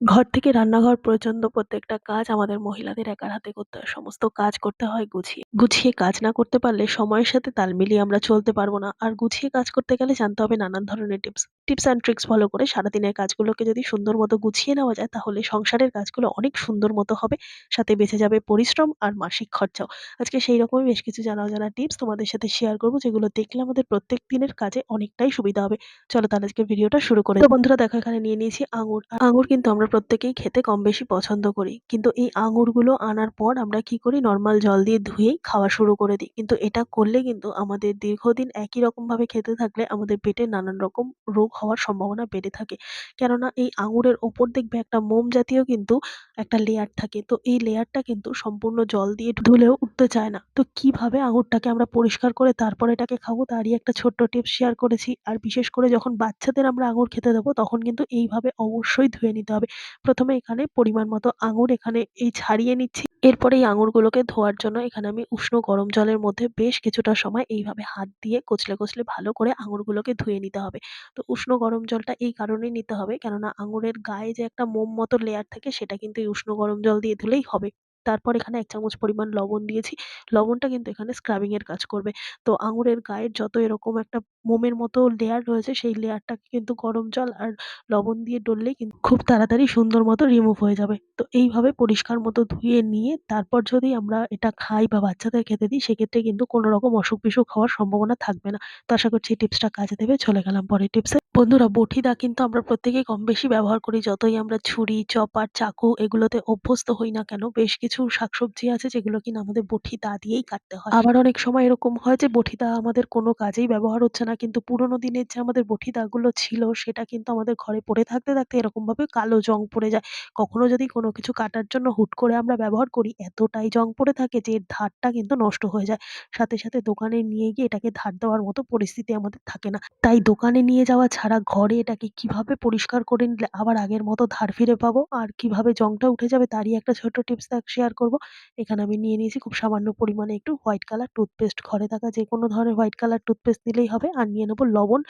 ঘর থেকে রান্নাঘর পর্যন্ত প্রত্যেকটা কাজ আমাদের মহিলাদের একার হাতে করতে হয়। সমস্ত কাজ করতে হয় গুছিয়ে। গুছিয়ে কাজ না করতে পারলে সময়ের সাথে তাল মিলিয়ে আমরা চলতে পারব না। আর গুছিয়ে কাজ করতে গেলে জানতে হবে নানান ধরনের tips. Tips and tricks follow করে সারাদিনের কাজগুলোকে যদি সুন্দর মতো গুছিয়ে নেওয়া যায় তাহলে সংসারের কাজগুলো অনেক সুন্দর মতো হবে। সাথে বেঁচে যাবে পরিশ্রম আর মাসিক খরচাও। আজকে সেই রকমই বেশ কিছু জানা জানা টিপস তোমাদের সাথে শেয়ার করব যেগুলো দেখলে আমাদের প্রত্যেক দিনের কাজে অনেকটাই সুবিধা হবে। চলো তাহলে আজকে ভিডিওটা শুরু করে বন্ধুরা দেখো এখানে নিয়ে নিয়েছি আঙুর। আঙুর কিন্তু আমরা প্রত্যেকেই খেতে কম বেশি পছন্দ করি। কিন্তু এই আঙুরগুলো আনার পর আমরা কি করি নর্মাল জল দিয়ে ধুয়েই খাওয়া শুরু করে দিই। কিন্তু এটা করলে কিন্তু আমাদের দীর্ঘদিন একই রকমভাবে খেতে থাকলে আমাদের পেটে নানান রকম রোগ হওয়ার সম্ভাবনা বেড়ে থাকে। কেননা এই আঙুরের ওপর দেখবে একটা মোম জাতীয় কিন্তু একটা লেয়ার থাকে। তো এই লেয়ারটা কিন্তু সম্পূর্ণ জল দিয়ে ধুলেও উঠতে চায় না। তো কীভাবে আঙুরটাকে আমরা পরিষ্কার করে তারপর এটাকে খাব তারই একটা ছোট্ট টিপস শেয়ার করেছি। আর বিশেষ করে যখন বাচ্চাদের আমরা আঙুর খেতে দেবো, তখন কিন্তু এইভাবে অবশ্যই ধুয়ে নিতে হবে। প্রথমে এখানে পরিমাণ মতো আঙুর এখানে এই ছাড়িয়ে নিচ্ছি। এরপরে এই আঙুরগুলোকে ধোয়ার জন্য এখানে আমি উষ্ণ গরম জলের মধ্যে বেশ কিছুটা সময় এইভাবে হাত দিয়ে কচলে, কচলে ভালো করে আঙুরগুলোকে ধুয়ে নিতে হবে। তো উষ্ণ গরম জলটা এই কারণেই নিতে হবে কেননা আঙুরের গায়ে যে একটা মোম মতো লেয়ার থাকে সেটা কিন্তু এই উষ্ণ গরম জল দিয়ে ধুলেই হবে। তারপর এখানে এক চামচ পরিমাণ লবণ দিয়েছি। লবণটা কিন্তু এখানে স্ক্রাবিং এর কাজ করবে। তো আঙুরের গায়ের যত এরকম একটা মোমের মতো লেয়ার রয়েছে সেই লেয়ারটাকে কিন্তু গরম জল আর লবণ দিয়ে ডললেই কিন্তু খুব তাড়াতাড়ি সুন্দর মতো রিমুভ হয়ে যাবে। তো এইভাবে পরিষ্কার মতো ধুয়ে নিয়ে তারপর যদি আমরা এটা খাই বা বাচ্চাদের খেতে দিই সেক্ষেত্রে কিন্তু কোনো রকম অসুখ-বিসুখ হওয়ার সম্ভাবনা থাকবে না। তো আশা করছি টিপসটা কাজে দেবে। চলে গেলাম পরের টিপসে। বন্ধুরা বটি দা কিন্তু আমরা প্রত্যেকেই কম বেশি ব্যবহার করি। যতই আমরা ছুরি, চপার, চাকু এগুলোতে অভ্যস্ত হই না কেন বেশ কিছু শাকসবজি আছে যেগুলো কিনা আমাদের বটি দা দিয়েই কাটতে হয়। আবার অনেক সময় এরকম হয় যে বটি দা আমাদের কোনো কাজেই ব্যবহার হচ্ছে না কিন্তু পুরোনো দিনের যে আমাদের বটি দাগুলো ছিল সেটা কিন্তু আমাদের ঘরে পড়ে থাকতে, থাকতে এরকমভাবে কালো জং পড়ে যায়। কখনো যদি কোনো কিছু কাটার জন্য হুট করে আমরা ব্যবহার করি এতটাই জং পড়ে থাকে যে এর ধারটা কিন্তু নষ্ট হয়ে যায়। সাথে, সাথে দোকানে নিয়ে গিয়ে এটাকে ধার দেওয়ার মতো পরিস্থিতি আমাদের থাকে না। তাই দোকানে নিয়ে যাওয়া ছাড়া ঘরে এটাকে কীভাবে পরিষ্কার করে নিলে আবার আগের মতো ধার ফিরে পাবো আর কীভাবে জংটা উঠে যাবে তারই একটা ছোট্ট টিপস তা শেয়ার করব। এখানে আমি নিয়ে নিয়েছি খুব সামান্য পরিমাণে একটু হোয়াইট কালার টুথপেস্ট। ঘরে থাকা যেকোনো ধরনের হোয়াইট কালার টুথপেস্ট নিলেই হবে। আর নিয়ে নেব লবণ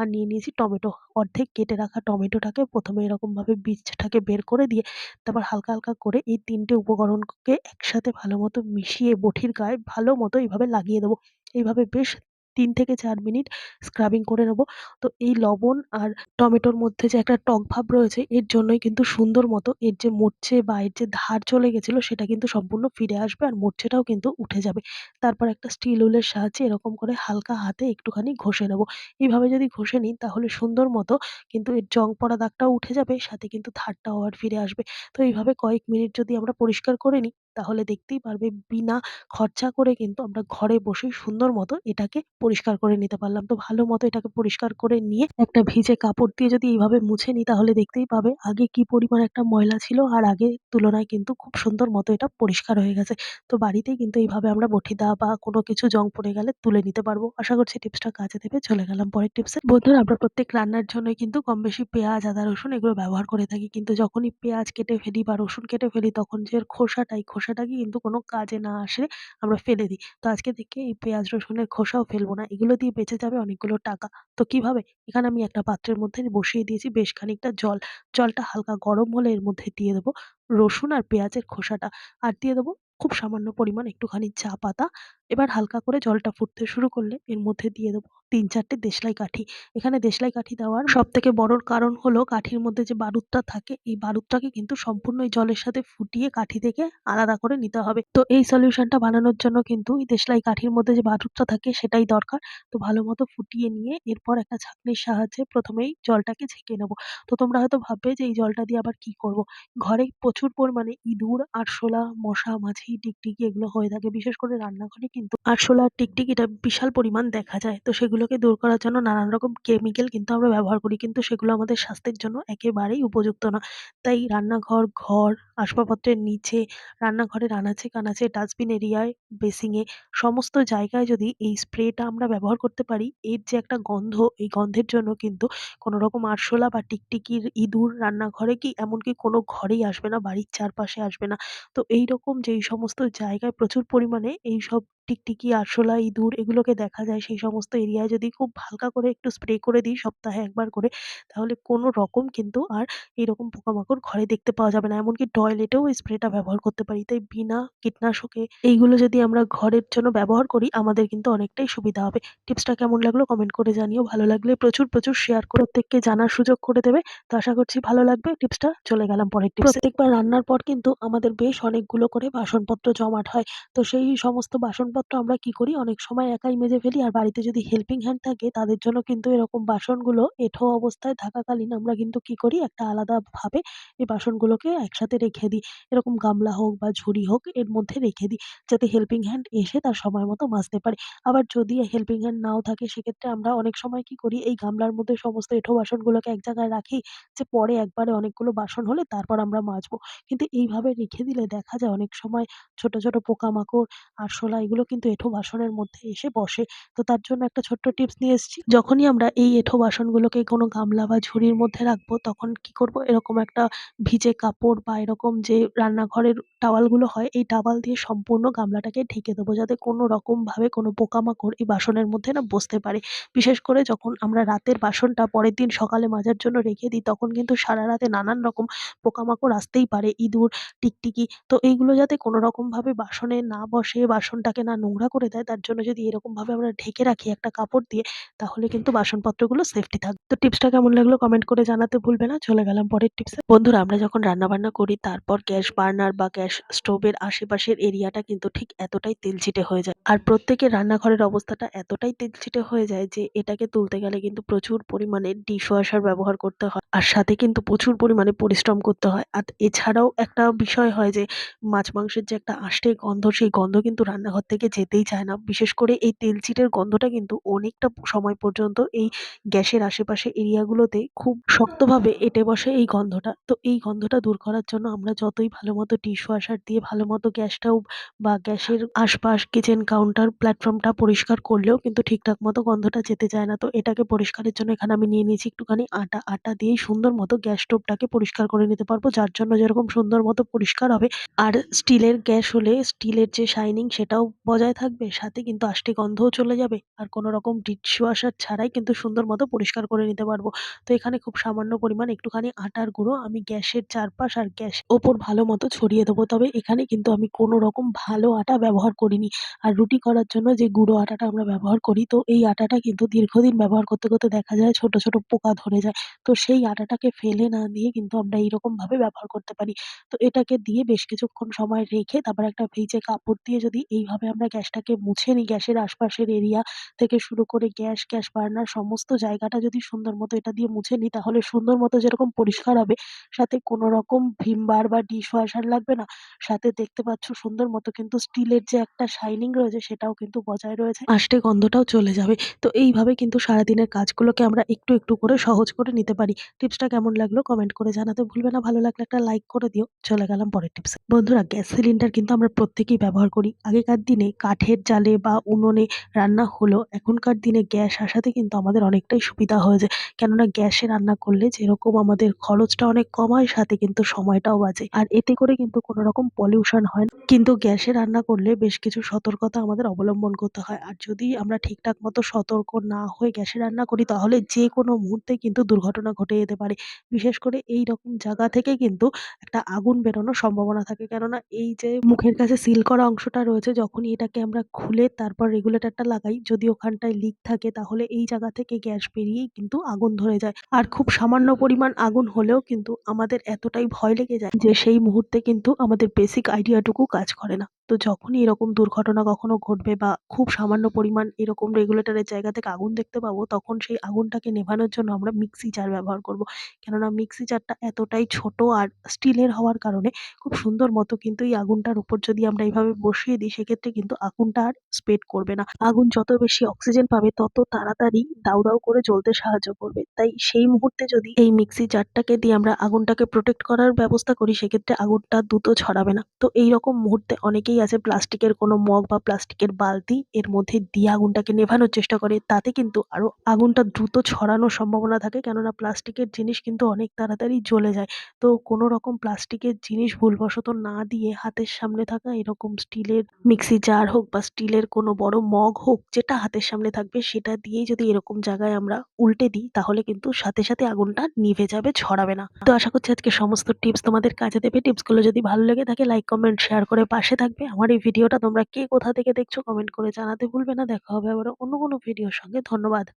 আর নিয়ে নিয়েছি টমেটো। অর্ধেক কেটে রাখা টমেটোটাকে প্রথমে এরকমভাবে বীজটাকে বের করে দিয়ে তারপর হালকা, হালকা করে এই তিনটে উপকরণকে একসাথে ভালোমতো মিশিয়ে বটির গায়ে ভালো মতো এভাবে লাগিয়ে দেবো। এইভাবে বেশ ৩ থেকে চার মিনিট স্ক্রাবিং করে নেব তো এই লবণ আর টমেটোর মধ্যে যে একটা টক ভাব রয়েছে, এর জন্যই কিন্তু সুন্দর মতো এর যে মরচে বা এর যে ধার চলে গেছিল, সেটা কিন্তু সম্পূর্ণ ফিরে আসবে আর মরচেটাও কিন্তু উঠে যাবে। তারপর একটা স্টিল উলের সাহায্যে এরকম করে হালকা হাতে একটুখানি ঘষে নেব এইভাবে যদি ঘষে নিই, তাহলে সুন্দর মতো কিন্তু এর জং পড়া দাগটাও উঠে যাবে, সাথে কিন্তু ধারটাও আর ফিরে আসবে। তো এইভাবে কয়েক মিনিট যদি আমরা পরিষ্কার করে নিই তাহলে দেখতেই পারবে বিনা খরচা করে কিন্তু আমরা ঘরে বসেই সুন্দর মতো এটাকে পরিষ্কার করে নিতে পারলাম। তো ভালো মতো এটাকে পরিষ্কার করে নিয়ে একটা ভিজে কাপড় দিয়ে যদি এইভাবে মুছে নিই তাহলে দেখতেই পাবে আগে কি পরিমাণ একটা ময়লা ছিল আর আগের তুলনায় কিন্তু খুব সুন্দর মতো এটা পরিষ্কার হয়ে গেছে। তো বাড়িতেই কিন্তু এইভাবে আমরা বটি দা বা কোনো কিছু জং পড়ে গেলে তুলে নিতে পারব। আশা করছি টিপসটা কাজে দেবে। চলে গেলাম পরের টিপসে। বন্ধুরা আমরা প্রত্যেক রান্নার জন্যই কিন্তু কম বেশি পেঁয়াজ, আদা, রসুন এগুলো ব্যবহার করে থাকি। কিন্তু যখনই পেঁয়াজ কেটে ফেলি বা রসুন কেটে ফেলি তখন যে খোসাটাই খোসাটা এই খোসাটাকে কিন্তু কোনো কাজে না আসে, আমরা ফেলে দিই। তো আজকে থেকে এই পেঁয়াজ, রসুনের খোসাও ফেলব না। এগুলো দিয়ে বেঁচে যাবে অনেকগুলো টাকা। তো কীভাবে? এখানে আমি একটা পাত্রের মধ্যে বসিয়ে দিয়েছি বেশ খানিকটা জল। জলটা হালকা গরম হলে এর মধ্যে দিয়ে দেবো রসুন আর পেঁয়াজের খোসাটা। আর দিয়ে দেবো খুব সামান্য পরিমাণ একটুখানি চা পাতা। এবার হালকা করে জলটা ফুটতে শুরু করলে এর মধ্যে দিয়ে দেবো তিন চারটে দেশলাই কাঠি। এখানে দেশলাই কাঠি দেওয়ার সব থেকে বড় কারণ হলো কাঠির মধ্যে যে বারুদটা থাকে এই বারুদটাকে কিন্তু সম্পূর্ণ এই জলের সাথে ফুটিয়ে কাঠি থেকে আলাদা করে নিতে হবে। তো এই সলিউশনটা বানানোর জন্য কিন্তু এই দেশলাই কাঠির মধ্যে যে বারুদটা থাকে সেটাই দরকার। তো ভালো মতো ফুটিয়ে নিয়ে এরপর একটা ছাঁকনির সাহায্যে প্রথমেই জলটাকে ছেঁকে নেব। তো তোমরা হয়তো ভাববে যে এই জলটা দিয়ে আবার কি করব? ঘরে প্রচুর পরিমাণে ইঁদুর, আরশোলা, মশা, মাছি, টিকটিকি এগুলো হয়ে থাকে। বিশেষ করে রান্নাঘরে কিন্তু আরশোলা আর টিকটিকিটা বিশাল পরিমাণ দেখা যায়। তো সেগুলোকে দূর করার জন্য নানান রকম কেমিক্যাল কিন্তু আমরা ব্যবহার করি। কিন্তু সেগুলো আমাদের স্বাস্থ্যের জন্য একেবারেই উপযুক্ত না। তাই রান্নাঘর, ঘর, আসবাবপত্রের নিচে, রান্নাঘরের আনাচে-কানাচে, ডাস্টবিন এরিয়ায়, বেসিংয়ে সমস্ত জায়গায় যদি এই স্প্রেটা আমরা ব্যবহার করতে পারি এর যে একটা গন্ধ এই গন্ধের জন্য কিন্তু কোনো রকম আরশোলা বা টিকটিকির, ইঁদুর রান্নাঘরে কি এমনকি কোনো ঘরেই আসবে না, বাড়ির চারপাশে আসবে না। তো এইরকম যেই সমস্ত জায়গায় প্রচুর পরিমাণে এইসব টিকটিকি, আরশোলা, ইঁদুর এগুলোকে দেখা যায় সেই সমস্ত এরিয়ায় যদি খুব হালকা করে একটু স্প্রে করে দিই সপ্তাহে একবার করে তাহলে কোনো রকম কিন্তু আর এরকম পোকামাকড় ঘরে দেখতে পাওয়া যাবে না। এমনকি টয়লেটেও এই স্প্রেটা ব্যবহার করতে পারি। তাই বিনা কীটনাশকে এইগুলো যদি আমরা ঘরের জন্য ব্যবহার করি আমাদের কিন্তু অনেকটাই সুবিধা হবে। টিপসটা কেমন লাগল কমেন্ট করে জানিও। ভালো লাগলে প্রচুর, প্রচুর শেয়ার করে প্রত্যেককে জানার সুযোগ করে দেবে। তো আশা করছি ভালো লাগবে টিপসটা। চলে গেলাম পরের টিপস প্রত্যেকবার রান্নার পর কিন্তু আমাদের বেশ অনেকগুলো করে বাসনপত্র জমাট হয়। তো সেই সমস্ত বাসনপত্র আমরা কি করি অনেক সময় একাই মেজে ফেলি আর বাড়িতে যদি হেল্পিং হ্যান্ড থাকে তাদের জন্য কিন্তু এরকম বাসনগুলো এঠো অবস্থায় থাকাকালীন আমরা কিন্তু কি করি একটা আলাদাভাবে এই বাসনগুলোকে একসাথে রেখে দিই। এরকম গামলা হোক বা ঝুড়ি হোক এর মধ্যে রেখে দিই। যাতে হেল্পিং হ্যান্ড এসে তার সময় মতো মাজতে পারে। আবার যদি হেল্পিং হ্যান্ড নাও থাকে সেক্ষেত্রে আমরা অনেক সময় কি করি এই গামলার মধ্যে সমস্ত এঁঠো বাসনগুলোকে এক জায়গায় রাখি যে পরে একবারে অনেকগুলো বাসন হলে তারপর আমরা মাজবো। কিন্তু এইভাবে রেখে দিলে দেখা যায় অনেক সময় ছোট, ছোট পোকামাকড়, আরশোলা এগুলো কিন্তু এঁঠো বাসনের মধ্যে এসে বসে। তো তার জন্য একটা ছোট্ট টিপস নিয়ে এসেছি। যখনই আমরা এই এঁঠো বাসনগুলোকে কোনো গামলা বা ঝুড়ির মধ্যে রাখব তখন কি করব এরকম একটা ভিজে কাপড় বা এরকম যে রান্নাঘরের টাওয়ালগুলো হয় এই টাওয়াল দিয়ে সম্পূর্ণ গামলাটাকে ঢেকে দেবো যাতে কোনো রকমভাবে কোনো পোকামাকড় এই বাসনের মধ্যে না বসতে পারে। বিশেষ করে যখন আমরা রাতের বাসনটা পরের দিন সকালে মাজার জন্য রেখে দিই তখন কিন্তু সারা রাতে নানান রকম পোকামাকড় আসতেই পারে। ইঁদুর, টিকটিকি তো এইগুলো যাতে কোনো রকমভাবে বাসনে না বসে বাসনটাকে না নোংরা করে দেয়, তার জন্য যদি এরকমভাবে আমরা ঢেকে রাখি একটা কাপড় দিয়ে, তাহলে কিন্তু বাসনপত্রগুলো সেফটি থাকবে। তো টিপসটা কেমন লাগল কমেন্ট করে জানাতে ভুলবে না। চলে গেলাম পরের টিপসে। বন্ধুরা, আমরা যখন রান্নাবান্না করি, তারপর গ্যাস বার্নার বা গ্যাস স্টোভের আশেপাশের এরিয়াটা কিন্তু ঠিক এতটাই তেলচিটে হয়ে যায়। আর প্রত্যেকের রান্নাঘরের অবস্থাটা এতটাই তেলচিটে হয়ে যায় যে, এটাকে তুলতে গেলে কিন্তু প্রচুর পরিমাণে ডিশওয়াশার ব্যবহার করতে হয়। আর সাথে কিন্তু প্রচুর পরিমাণে পরিশ্রম করতে হয়। আর এছাড়াও একটা বিষয় হয় যে, মাছ মাংসের যে একটা আষ্টে গন্ধ, সেই গন্ধ কিন্তু রান্নাঘর থেকে যেতেই চায় না। বিশেষ করে এই তেল তেলচিটের গন্ধটা কিন্তু অনেকটা সময় পর্যন্ত এই গ্যাসের আশেপাশে এরিয়াগুলোতে খুব শক্তভাবে এঁটে বসে এই গন্ধটা। তো এই গন্ধটা দূর করার জন্য আমরা যতই ভালো মতো ভালোমতো ডিশওয়াশার দিয়ে ভালোমতো গ্যাসটাও বা গ্যাসের আশপাশ কিচেন কাউন্টার প্ল্যাটফর্মটা পরিষ্কার করলেও কিন্তু ঠিকঠাক মতো গন্ধটা যেতে চায় না। তো এটাকে পরিষ্কারের জন্য এখানে আমি নিয়ে নিয়েছি একটুখানি আটা। আটা দিয়ে সুন্দর মতো গ্যাস স্টোভটাকে পরিষ্কার করে নিতে পারব যার জন্য যেরকম সুন্দর মতো পরিষ্কার হবে আর স্টিলের গ্যাস হলে স্টিলের যে শাইনিং সেটাও বজায় থাকবে সাথে কিন্তু আষ্টে গন্ধও চলে যাবে আর কোনো রকম ডিশওয়াশার ছাড়াই কিন্তু সুন্দর মতো পরিষ্কার করে নিতে পারব। তো এখানে খুব সামান্য পরিমাণ একটুখানি আটার গুঁড়ো আমি গ্যাসের চারপাশ আর গ্যাস ওপর ভালো মতো ছড়িয়ে দেবো। তবে এখানে কিন্তু আমি কোনো রকম ভালো আটা ব্যবহার করিনি। আর রুটি করার জন্য যে গুঁড়ো আটাটা আমরা ব্যবহার করি তো এই আটাটা কিন্তু দীর্ঘদিন ব্যবহার করতে, করতে দেখা যায় ছোট, ছোট পোকা ধরে যায়। তো সেই আটাটাকে ফেলে না দিয়ে কিন্তু আমরা এইরকমভাবে ব্যবহার করতে পারি। তো এটাকে দিয়ে বেশ কিছুক্ষণ সময় রেখে তারপর একটা ভেজে কাপড় দিয়ে যদি এইভাবে আমরা গ্যাসটাকে মুছে নিই গ্যাসের আশপাশের এরিয়া থেকে শুরু করে গ্যাস, গ্যাস বার্নার সমস্ত জায়গাটা যদি সুন্দর মতো এটা দিয়ে মুছে নিই তাহলে সুন্দর মতো যেরকম পরিষ্কার হবে সাথে কোনো রকম ভিম বার বা ডিশওয়াশার লাগবে না। সাথে দেখতে পাচ্ছ সুন্দর মতো কিন্তু স্টিলের যে একটা শাইনিং রয়েছে সেটাও কিন্তু বজায় রয়েছে। আষ্টে গন্ধটাও চলে যাবে। তো এইভাবে কিন্তু সারাদিনের কাজগুলোকে আমরা একটু, একটু করে সহজ করে নিতে পারি। টিপসটা কেমন লাগল কমেন্ট করে জানাতে ভুলবে না। ভালো লাগলে একটা লাইক করে দিও। চলে গেলাম পরের টিপসে। বন্ধুরা গ্যাস সিলিন্ডার কিন্তু আমরা প্রত্যেকেই ব্যবহার করি। আগেকার দিনে কাঠের জালে বা উনুনে রান্না হলেও এখনকার দিনে গ্যাস আসাতে কিন্তু আমাদের অনেকটাই সুবিধা হয়েছে। কেননা গ্যাসে রান্না করলে যেরকম আমাদের খরচটা অনেক কম হয়, সাথে কিন্তু সময়টাও বাঁচে। আর এতে করে কিন্তু কোনো রকম পলিউশন হয় না। কিন্তু গ্যাসে রান্না করলে বেশ কিছু সতর্কতা আমাদের অবলম্বন করতে হয়। আর যদি আমরা ঠিকঠাক মতো সতর্ক না হয়ে গ্যাসে রান্না করি, তাহলে যেকোনো মুহূর্তে কিন্তু দুর্ঘটনা ঘটে যেতে পারে। বিশেষ করে এইরকম জায়গা থেকে কিন্তু একটা আগুন বেরোনোর সম্ভাবনা থাকে। কেননা এই যে মুখের কাছে সিল করা অংশটা রয়েছে, যখনই এটাকে আমরা খুলে তারপর রেগুলেটরটা লাগাই যদি ওখানটায় লিক থাকে, তাহলে এই জায়গা থেকে গ্যাস বেরিয়েই কিন্তু আগুন ধরে যায়। আর খুব সামান্য পরিমাণ আগুন হলেও কিন্তু আমাদের এতটাই ভয় লেগে যায় যে সেই মুহূর্তে কিন্তু আমাদের বেসিক আইডিয়াটুকু কাজ করে না। তো যখনই এরকম দুর্ঘটনা কখনো ঘটবে বা খুব সামান্য পরিমাণ এরকম রেগুলেটরের জায়গা থেকে আগুন দেখতে পাবো তখন সেই আগুনটাকে নেভানোর জন্য আমরা মিক্সি জার ব্যবহার করব। কেননা মিক্সি জারটা এতটাই ছোট আর স্টিলের হওয়ার কারণে খুব সুন্দর মতো কিন্তু এই আগুনটার উপর যদি আমরা এইভাবে বসিয়ে দিই সেক্ষেত্রে কিন্তু আগুনটা আর স্প্রেড করবে না। আগুন যত বেশি অক্সিজেন পাবে তত তাড়াতাড়ি দাউ, দাউ করে জ্বলতে সাহায্য করবে। তাই সেই মুহূর্তে যদি এই মিক্সি জারটাকে দিয়ে আমরা আগুনটাকে প্রোটেক্ট করার ব্যবস্থা করি সেক্ষেত্রে আগুনটা দ্রুত ছড়াবে না। তো এইরকম মুহূর্তে অনেকেই অনেকেই আছে প্লাস্টিকের কোনো মগ বা প্লাস্টিকের বালতি। এর মধ্যে দিয়ে আগুনটাকে নেভানোর চেষ্টা করে। তাতে কিন্তু আরও আগুনটা দ্রুত ছড়ানোর সম্ভাবনা থাকে। কেননা প্লাস্টিকের জিনিস কিন্তু অনেক তাড়াতাড়ি জ্বলে যায়। তো কোনো রকম প্লাস্টিকের জিনিস ভুলবশত না দিয়ে হাতের সামনে থাকা, এরকম স্টিলের মিক্সি জার হোক বা স্টিলের কোনো বড় মগ হোক, যেটা হাতের সামনে থাকবে, সেটা দিয়েই যদি এরকম জায়গায় আমরা উল্টে দিই, তাহলে কিন্তু সাথে সাথে আগুনটা নিভে যাবে, ছড়াবে না। তো আশা করছি আজকে সমস্ত টিপস তোমাদের কাজে দেবে। টিপসগুলো যদি ভালো লেগে থাকে, লাইক, কমেন্ট, শেয়ার করে পাশে থাকবে। আমার এই ভিডিও টা তোমরা কে কোথা থেকে দেখছ কমেন্ট করে জানাতে ভুলবে না। দেখা হবে আবার অন্য কোনো ভিডিও র সঙ্গে। ধন্যবাদ।